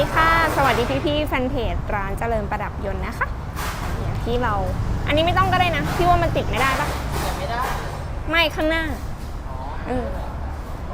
ดีค่ะ สวัสดีพี่ๆแฟนเพจร้านเจริญประดับยนต์นะคะ อย่างที่เรา อันนี้ไม่ต้องก็ได้นะพี่ว่ามันติดไม่ได้ปะยังไม่ได้ ไม่ข้างหน้าอ๋อเออ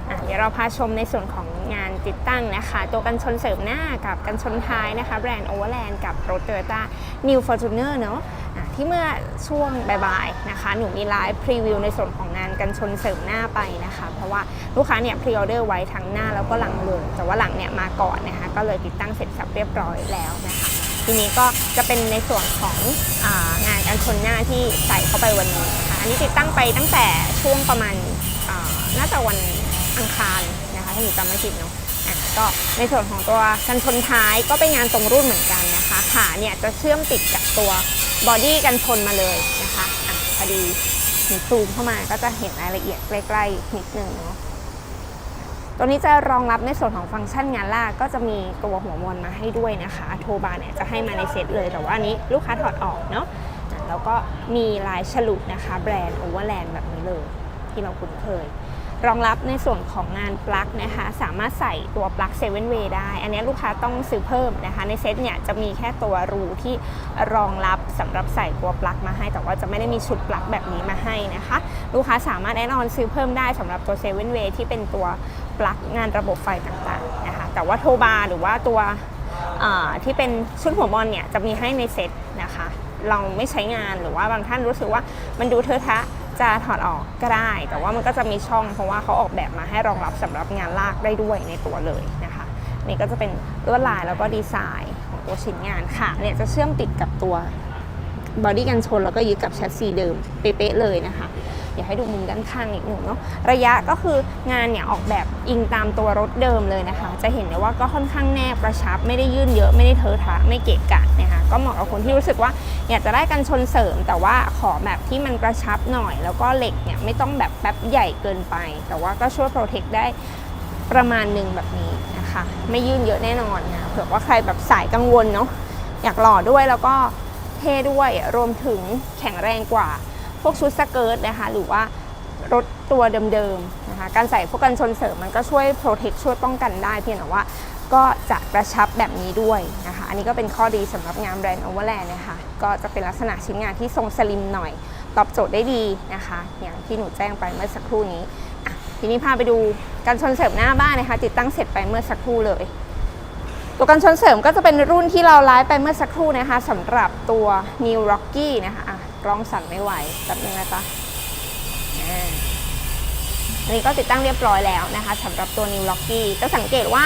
อะเดี๋ยวเราพาชมในส่วนของงานติดตั้งนะคะ ตัวกันชนเสริมหน้ากับกันชนท้ายนะคะ แบรนด์โอเวอร์แลนด์กับรถโตโยต้า New Fortuner เนอะอะ ที่เมื่อช่วงบ่ายๆนะคะ หนูมีไลฟ์พรีวิวในส่วนของงานกันชนเสริมหน้าไปนะคะ เพราะว่าลูกค้าเนี่ยพรีออเดอร์ไว้ทั้งหน้าแล้วก็หลังเลย แต่ว่าหลังเนี่ยมาก่อนนะคะ ก็เลยติดตั้งเสร็จสับเรียบร้อยแล้วนะคะ ทีนี้ก็จะเป็นในส่วนขององานการชนหน้าที่ใส่เข้าไปวันนี้นะคะอันนี้ติดตั้งไปตั้งแต่ช่วงประมาณน่าจะวันอังคารนะคะถ้าหนูจำไม่ผิดเนาะก็ในส่วนของตัวกันชนท้ายก็เป็นงานตรงรุ่นเหมือนกันนะคะขาเนี่ยจะเชื่อมติดกับตัว บอดี้กันชนมาเลยนะคะอะพอดีหนูซูมเข้ามาก็จะเห็นรายละเอียดใกล้ๆนิดนึงเนาะตัวนี้จะรองรับในส่วนของฟังก์ชันงานลากก็จะมีตัวหัวมนมาให้ด้วยนะคะ โทบาร์เนี่ยจะให้มาในเซตเลยแต่ว่าอันนี้ลูกค้าถอดออกเนาะอะแล้วก็มีลายฉลุนะคะ แบรนด์โอเวอร์แลนด์แบบนี้เลย ที่เราคุ้นเคย รองรับในส่วนของงานปลั๊กนะคะ สามารถใส่ตัวปลั๊กเซเว่นเวย์ได้ อันนี้ลูกค้าต้องซื้อเพิ่มนะคะ ในเซ็ตเนี่ยจะมีแค่ตัวรูที่รองรับสำหรับใส่ตัวปลั๊กมาให้ แต่ว่าจะไม่ได้มีชุดปลั๊กแบบนี้มาให้นะคะ ลูกค้าสามารถแอดออนซื้อเพิ่มได้สำหรับตัวเซเว่นเวย์ที่เป็นตัวปลั๊กงานระบบไฟต่างๆนะคะ แต่ว่าโทบาร์หรือว่าตัวที่เป็นชุดหัวบอลเนี่ยจะมีให้ในเซ็ตนะคะ เราไม่ใช้งานหรือว่าบางท่านรู้สึกว่ามันดูเทอะทะ จะถอดออกก็ได้ แต่ว่ามันก็จะมีช่องเพราะว่าเขาออกแบบมาให้รองรับสำหรับงานลากได้ด้วยในตัวเลยนะคะนี่ก็จะเป็นลวดลายแล้วก็ดีไซน์ของตัวชิ้นงานค่ะเนี่ยจะเชื่อมติดกับตัวบอดี้กันชนแล้วก็ยึดกับแชสซีเดิมเป๊ะๆเลยนะคะเดี๋ยวให้ดูมุมด้านข้างนิดหนึ่งเนาะระยะก็คืองานเนี่ยออกแบบอิงตามตัวรถเดิมเลยนะคะ จะเห็นได้ว่าก็ค่อนข้างแนบกระชับไม่ได้ยื่นเยอะไม่ได้เทอะทะไม่เกะกะนะคะ ก็เหมาะกับคนที่รู้สึกว่าอยากจะได้กันชนเสริม แต่ว่าขอแบบที่มันกระชับหน่อย แล้วก็เหล็กเนี่ยไม่ต้องแบบแป๊บใหญ่เกินไป แต่ว่าก็ช่วยโปรเทคได้ประมาณหนึ่งแบบนี้นะคะ ไม่ยื่นเยอะแน่นอนนะเผื่อว่าใครแบบสายกังวลเนาะอยากหล่อด้วยแล้วก็เท่ด้วยรวมถึงแข็งแรงกว่า พวกชุดสเกิร์ตนะคะหรือว่ารถตัวเดิมๆนะคะการใส่พวกกันชนเสริมมันก็ช่วยโปรเทคช่วยป้องกันได้เพียงแต่ว่า ก็จะกระชับแบบนี้ด้วยนะคะ อันนี้ก็เป็นข้อดีสำหรับงานแบรนด์โอเวอร์แลนด์นะคะ ก็จะเป็นลักษณะชิ้นงานที่ทรงสลิมหน่อย ตอบโจทย์ได้ดีนะคะ อย่างที่หนูแจ้งไปเมื่อสักครู่นี้ ทีนี้พาไปดูการชนเสริมหน้าบ้านนะคะ ติดตั้งเสร็จไปเมื่อสักครู่เลย ตัวกันชนเสริมก็จะเป็นรุ่นที่เราไลฟ์ไปเมื่อสักครู่นะคะสำหรับตัว New Rocky นะคะอะกล้องสั่นไม่ไหวแป๊บนึงนะจ๊ะอันนี้ก็ติดตั้งเรียบร้อยแล้วนะคะสำหรับตัว New Locky จะสังเกตว่า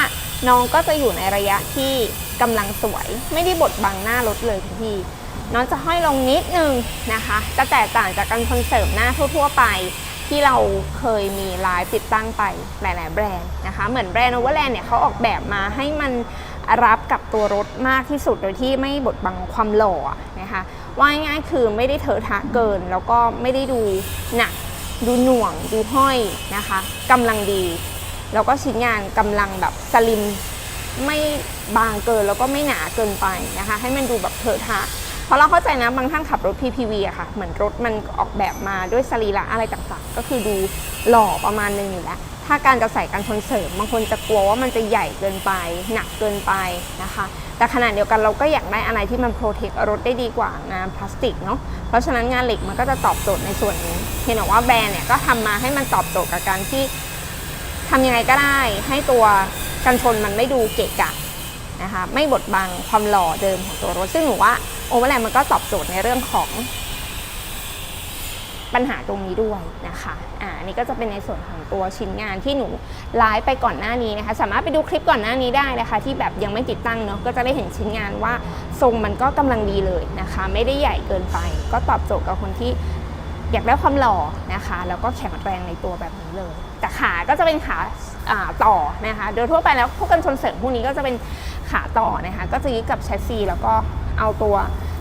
น้องก็จะอยู่ในระยะที่กำลังสวย ไม่ได้บดบังหน้ารถเลยคุณพี่ น้องจะห้อยลงนิดนึงนะคะ จะแตกต่างจากการคอนเสริมหน้าทั่ว ๆ ไป ที่เราเคยมีไลฟ์ติดตั้งไปหลาย ๆ แบรนด์นะคะ เหมือนแบรนด์ Overland เนี่ยเขาออกแบบมาให้มันรับกับตัวรถมากที่สุดโดยที่ไม่บดบังความหล่อนะคะว่าง่ายคือไม่ได้เถอะทะเกิน แล้วก็ไม่ได้ดูหนักดูหน่วงดูห้อยนะคะกำลังดี แล้วก็ชิ้นงานกำลังแบบสลิมไม่บางเกินแล้วก็ไม่หนาเกินไปนะคะ ให้มันดูแบบเถอะทะเพราะเราเข้าใจนะบางท่านขับรถ PPV อะค่ะ เหมือนรถมันออกแบบมาด้วยสรีระอะไรต่างๆ ก็คือดูหล่อประมาณนึงอยู่แล้ว ถ้าการจะใส่การชนเสริมบางคนจะกลัวว่ามันจะใหญ่เกินไป หนักเกินไปนะคะ แต่ขณะเดียวกันเราก็อยากได้อะไรที่มันโปรเทครถได้ดีกว่างานพลาสติกเนาะเพราะฉะนั้นงานเหล็กมันก็จะตอบโจทย์ในส่วนนี้เพียงแต่ว่าแบรนด์เนี่ยก็ทำมาให้มันตอบโจทย์กับการที่ ทำยังไงก็ได้ ให้ตัวกันชนมันไม่ดูเกะกะนะคะไม่บดบังความหล่อเดิมของตัวรถ ซึ่งหนูว่าโอเวอร์แลนด์มันก็ตอบโจทย์ในเรื่องของปัญหาตรงนี้ด้วยนะคะอ่าอันนี่ก็จะเป็นในส่วนของตัวชิ้นงานที่หนูไลฟ์ไปก่อนหน้านี้นะคะ สามารถไปดูคลิปก่อนหน้านี้ได้นะคะ ที่แบบยังไม่ติดตั้งเนาะก็จะได้เห็นชิ้นงานว่าทรงมันก็กำลังดีเลยนะคะ ไม่ได้ใหญ่เกินไป ก็ตอบโจทย์กับคนที่ อยากได้ความหล่อนะคะ แล้วก็แข็งแรงในตัวแบบนี้เลย แต่ขาก็จะเป็นขาต่อนะคะ โดยทั่วไปแล้วพวกกันชนเสริมพวกนี้ก็จะเป็นขาต่อนะคะ ก็จะยึดกับแชสซีแล้วก็เอาตัว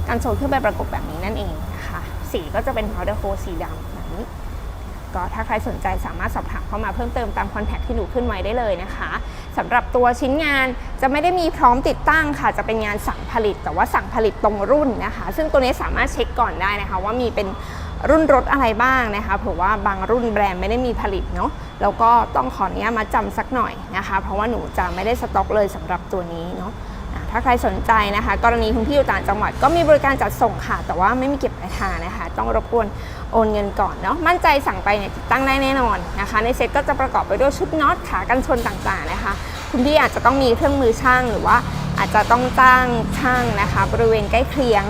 กันชนขึ้นไปประกบแบบนี้นั่นเองนะคะสีก็จะเป็น powder coat สีดำแบบนี้ ก็ถ้าใครสนใจสามารถสอบถามเข้ามาเพิ่มเติมตามคอนแทคที่หนูขึ้นไว้ได้เลยนะคะสำหรับตัวชิ้นงานจะไม่ได้มีพร้อมติดตั้งค่ะ จะเป็นงานสั่งผลิต แต่ว่าสั่งผลิตตรงรุ่นนะคะ ซึ่งตัวนี้สามารถเช็คก่อนได้นะคะ ว่ามีเป็น รุ่นรถอะไรบ้างนะคะเผื่อว่าบางรุ่นแบรนด์ไม่ได้มีผลิตเนาะแล้วก็ต้องขออนุญาตมาจำสักหน่อยนะคะ เพราะว่าหนูจะไม่ได้สต็อกเลยสำหรับตัวนี้เนาะอะถ้าใครสนใจนะคะ กรณีคุณพี่อยู่ต่างจังหวัดก็มีบริการจัดส่งค่ะ แต่ว่าไม่มีเก็บปลายทางนะคะ ต้องรบกวนโอนเงินก่อนเนาะมั่นใจสั่งไปเนี่ยติดตั้งได้แน่นอนนะคะ ในเซ็ตก็จะประกอบไปด้วยชุดน็อตขากันชนต่างๆนะคะ คุณพี่อาจจะต้องมีเครื่องมือช่างหรือว่า อาจจะต้องจ้างช่างนะคะ บริเวณใกล้เคียง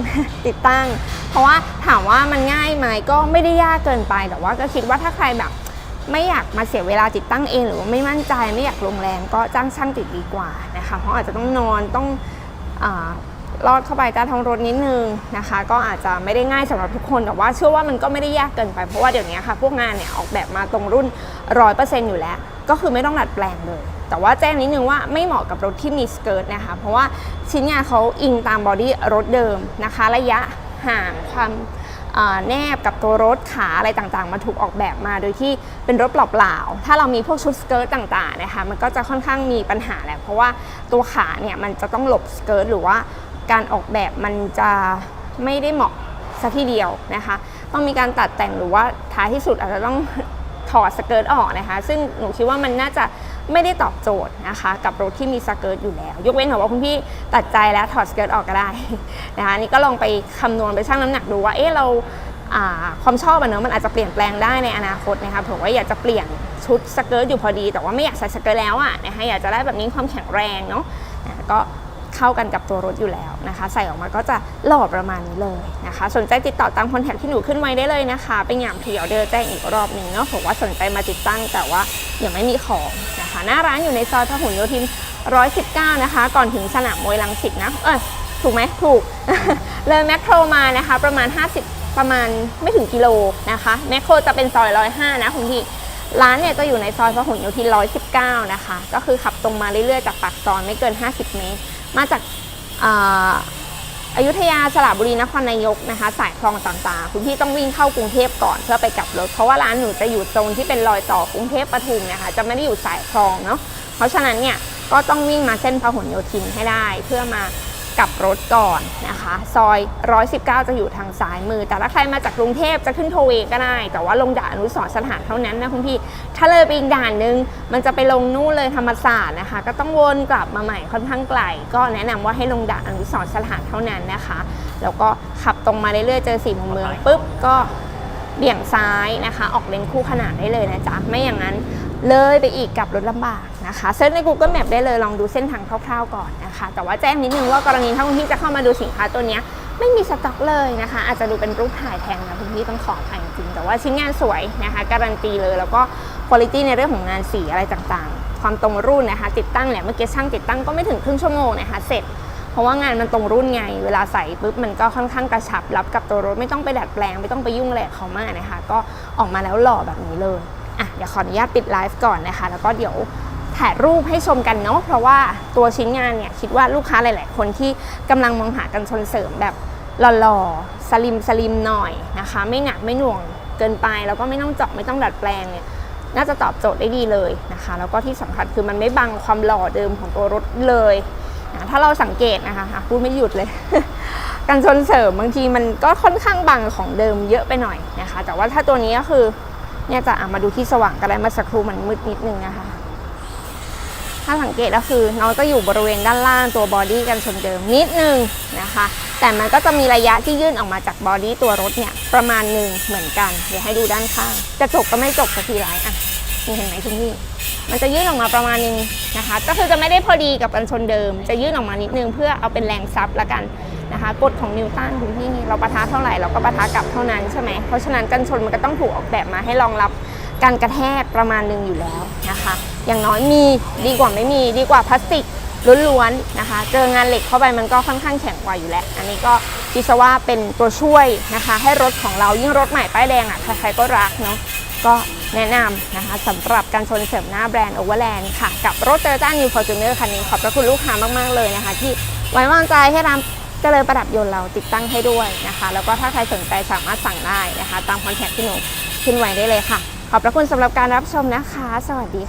ติดตั้ง เพราะว่าถามว่ามันง่ายไหมก็ไม่ได้ยากเกินไป แต่ว่าก็คิดว่าถ้าใครแบบไม่อยากมาเสียเวลาติดตั้งเอง หรือว่าไม่มั่นใจไม่อยากลงแรงก็จ้างช่างติดดีกว่านะคะ เพราะอาจจะต้องนอนต้องอลอดเข้าไปใต้ท้องรถนิดนึงนะคะ ก็อาจจะไม่ได้ง่ายสำหรับทุกคนแต่ว่าเชื่อว่ามันก็ไม่ได้ยากเกินไปเพราะว่าเดี๋ยวนี้ค่ะพวกงานเนี่ยออกแบบมาตรงรุ่น 100%อยู่แล้ว ก็คือไม่ต้องดัดแปลงเลย แต่ว่าแจ้งนิดนึงว่าไม่เหมาะกับรถที่มีสเกิร์ตนะคะ เพราะว่าชิ้นงานเขาอิงตามบอดี้รถเดิมนะคะ ระยะห่างความแนบกับตัวรถขาอะไรต่างๆ มาถูกออกแบบมาโดยที่เป็นรถเปล่าๆ ถ้าเรามีพวกชุดสเกิร์ตต่างๆนะคะ มันก็จะค่อนข้างมีปัญหาแหละ เพราะว่าตัวขาเนี่ยมันจะต้องหลบสเกิร์ตหรือว่าการออกแบบมันจะไม่ได้เหมาะสัทีเดียวนะคะ ต้องมีการตัดแต่งหรือว่าท้ายที่สุดอาจจะต้อง ถอดสเกิร์ตออกนะคะ ซึ่งหนูคิดว่ามันน่าจะไม่ได้ตอบโจทย์นะคะ กับรถที่มีสเกิร์ตอยู่แล้ว ยกเว้นแต่ว่าคุณพี่ตัดใจแล้วถอดสเกิร์ตออกก็ได้นะคะนี่ก็ลองไปคำนวณไปชั่งน้ำหนักดูว่าเอ๊ะเราความชอบอะเนอะมันอาจจะเปลี่ยนแปลงได้ในอนาคตนะคะผมว่าอยากจะเปลี่ยนชุดสเกิร์ตอยู่พอดี แต่ว่าไม่อยากใส่สเกิร์ตแล้วอะนะคะอยากจะได้แบบนี้ความแข็งแรงเนาะะก็ เข้ากันกับตัวรถอยู่แล้วนะคะ ใส่ออกมาก็จะหล่อประมาณนี้เลยนะคะ สนใจติดต่อตามคอนแทคที่หนูขึ้นไว้ได้เลยนะคะ เป็นอย่างเพียวเดอแจ้งอีกรอบหนึ่งเนาะผมว่าสนใจมาติดตั้งแต่ว่ายังไม่มีของนะคะ หน้าร้านอยู่ในซอยพหลโยธิน 119 นะคะ ก่อนถึงสนามมวยลังสิตนะเอ้ยถูกไหมถูก เลยแมคโครมานะคะ ประมาณ 50 ประมาณไม่ถึงกิโลนะคะแมคโครจะเป็นซอย 105 นะคุณพี่ร้านเนี่ยจะอยู่ในซอยพหลโยธิน 119 นะคะ ก็คือขับตรงมาเรื่อยๆ จากปากซอยไม่เกิน 50 เมตร มาจากอายุทยาสระบุรีนครนายกนะคะ สายคลองต่างๆ คุณพี่ต้องวิ่งเข้ากรุงเทพก่อนเพื่อไปกลับรถ เพราะว่าร้านหนูจะอยู่ตรงที่เป็นรอยต่อกรุงเทพปทุมนะคะจะไม่ได้อยู่สายคลองเนาะเพราะฉะนั้นเนี่ยก็ต้องวิ่งมาเส้นพหลโยธินให้ได้เพื่อมา กลับรถก่อนนะคะ ซอย 119 จะอยู่ทางซ้ายมือ แต่ถ้าใครมาจากกรุงเทพจะขึ้นโทเวก็ได้ แต่ว่าลงด่านอนุสรสถานเท่านั้นนะคุณพี่ ถ้าเลยไปอีกด่านนึง มันจะไปลงนู่นเลยธรรมศาสตร์นะคะ ก็ต้องวนกลับมาใหม่ค่อนข้างไกล ก็แนะนำว่าให้ลงด่านอนุสรสถานเท่านั้นนะคะ แล้วก็ขับตรงมาเรื่อยๆ เจอสี่มุมเมืองปุ๊บก็เบี่ยงซ้ายนะคะ ออกเลนคู่ขนานได้เลยนะจ๊ะ ไม่อย่างนั้นเลยไปอีกกับรถลำบาก นะคะเซิร์ชใน Google Map ได้เลยลองดูเส้นทางคร่าวๆก่อนนะคะ แต่ว่าแจ้งนิดนึงว่ากรณีถ้าคุณพี่จะเข้ามาดูสินค้าตัวนี้ไม่มีสต็อกเลยนะคะ อาจจะดูเป็นรูปถ่ายแทนนะคุณพี่ต้องขออภัยจริง แต่ว่าชิ้นงานสวยนะคะการันตีเลยแล้วก็คุณภาพในเรื่องของงานสีอะไรต่างๆ ความตรงรุ่นนะคะ ติดตั้งเนี่ยเมื่อกี้ช่างติดตั้งก็ไม่ถึงครึ่งชั่วโมงนะคะเสร็จเพราะว่างานมันตรงรุ่นไง เวลาใส่ปุ๊บมันก็ค่อนข้างกระชับรับกับตัวรถไม่ต้องไปดัดแปลงไม่ต้องไปยุ่งอะไรกับเขามากนะคะ ก็ออกมาแล้วหล่อแบบนี้เลยอะเดี๋ยวขออนุญาตปิดไลฟ์ก่อนนะคะ แล้วก็เดี๋ยว ถ่ายรูปให้ชมกันเนาะเพราะว่าตัวชิ้นงานเนี่ยคิดว่าลูกค้าหลาย ๆ คนที่กำลังมองหากันชนเสริมแบบหล่อๆสลิมสลิมหน่อยนะคะ ไม่หนักไม่หน่วงเกินไป แล้วก็ไม่ต้องเจาะไม่ต้องดัดแปลงเนี่ยน่าจะตอบโจทย์ได้ดีเลยนะคะ แล้วก็ที่สำคัญคือมันไม่บังความหล่อเดิมของตัวรถเลยนะถ้าเราสังเกตนะคะะพูดไม่หยุดเลยการชนเสริมบางทีมันก็ค่อนข้างบังของเดิมเยอะไปหน่อยนะคะ แต่ว่าถ้าตัวนี้ก็คือเนี่ยจะมาดูที่สว่างก็ได้มาสักครู่มันมืดนิดนึงนะคะ ถ้าสังเกตก็คือน้องจะอยู่บริเวณด้านล่างตัวบอดี้กันชนเดิมนิดนึงนะคะ แต่มันก็จะมีระยะที่ยื่นออกมาจากบอดี้ตัวรถเนี่ยประมาณหนึ่งเหมือนกันเดี๋ยวให้ดูด้านข้างจะจบก็ไม่จบสักทีไรอะนี่เห็นไหมคุณพี่มันจะยื่นออกมาประมาณนึงนะคะ ก็คือจะไม่ได้พอดีกับกันชนเดิม จะยื่นออกมานิดนึงเพื่อเอาเป็นแรงซับละกันนะคะกฎของนิวตันคุณพี่เราปะทะเท่าไหร่เราก็ปะทะกลับเท่านั้นใช่ไหมเพราะฉะนั้นกันชนมันก็ต้องถูกออกแบบมาให้รองรับการกระแทกประมาณหนึ่งอยู่แล้วนะคะ อย่างน้อยมีดีกว่าไม่มีดีกว่าพลาสติกล้วนๆนะคะ เจองานเหล็กเข้าไปมันก็ค่อนข้างแข็งกว่าอยู่แล้ว อันนี้ก็คิดว่าเป็นตัวช่วยนะคะ ให้รถของเรายิ่งรถใหม่ป้ายแดงอะใครๆก็รักเนาะก็แนะนำนะคะสำหรับการชนเสริมหน้าแบรนด์ Overland ค่ะ กับรถ Toyota New Fortuner คันนี้ขอบพระคุณลูกค้ามากๆเลยนะคะ ที่ไว้วางใจให้ร้านเจริญประดับยนต์เราติดตั้งให้ด้วยนะคะ แล้วก็ถ้าใครสนใจสามารถสั่งได้นะคะ ตามคอนแทคที่หนูขึ้นไว้ได้เลยค่ะ ขอบพระคุณสำหรับการรับชมนะคะ สวัสดีค่ะ